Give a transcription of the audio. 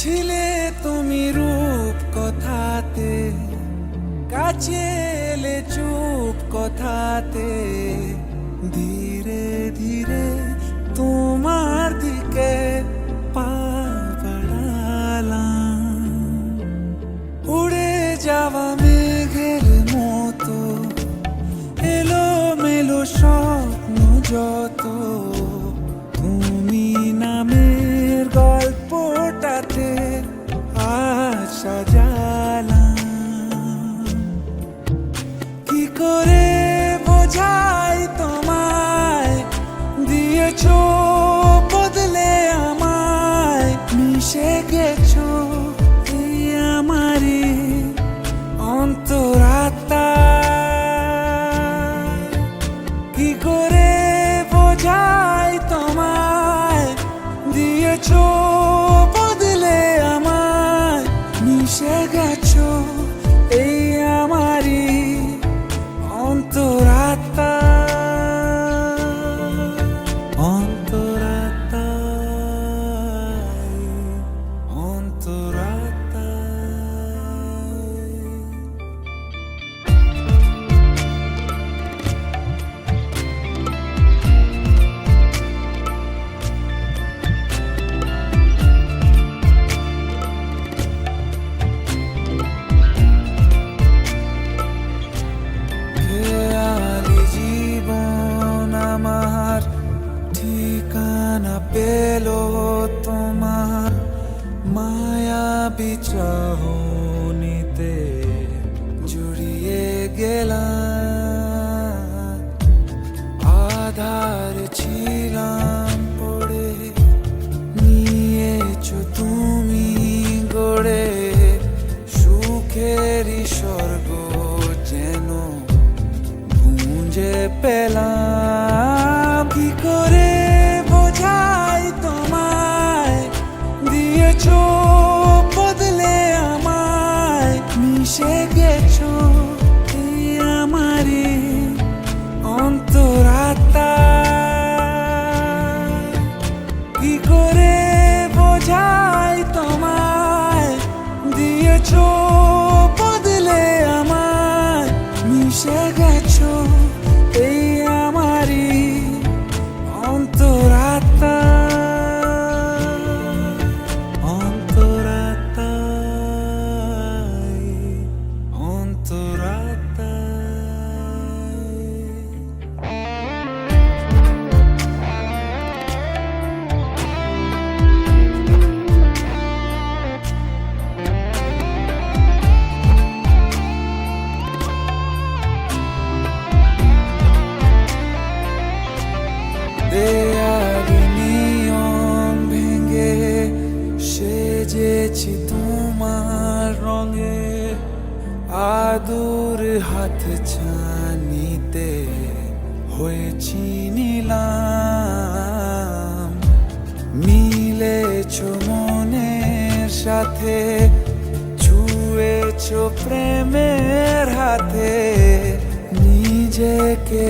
ছিলে তুমি রূপ কথাতে কাছে এলে চুপ কথাতে। ধীরে ধীরে তোমার দিকে মিশে ঠিকানা পেল তোমার মায়া বিচাহনিতে জড়িয়ে গেলাম মিশে গেছো তুই আমারে অন্তরাতা কি করে বোঝাই তোমায় দিয়েছ? সেজেছি তোমার রঙে আদুর হাত ছানিতে হয়েছি নিলাম। মিলেছ মনের সাথে, ছুঁয়েছ প্রেমের হাতে, নিজেকে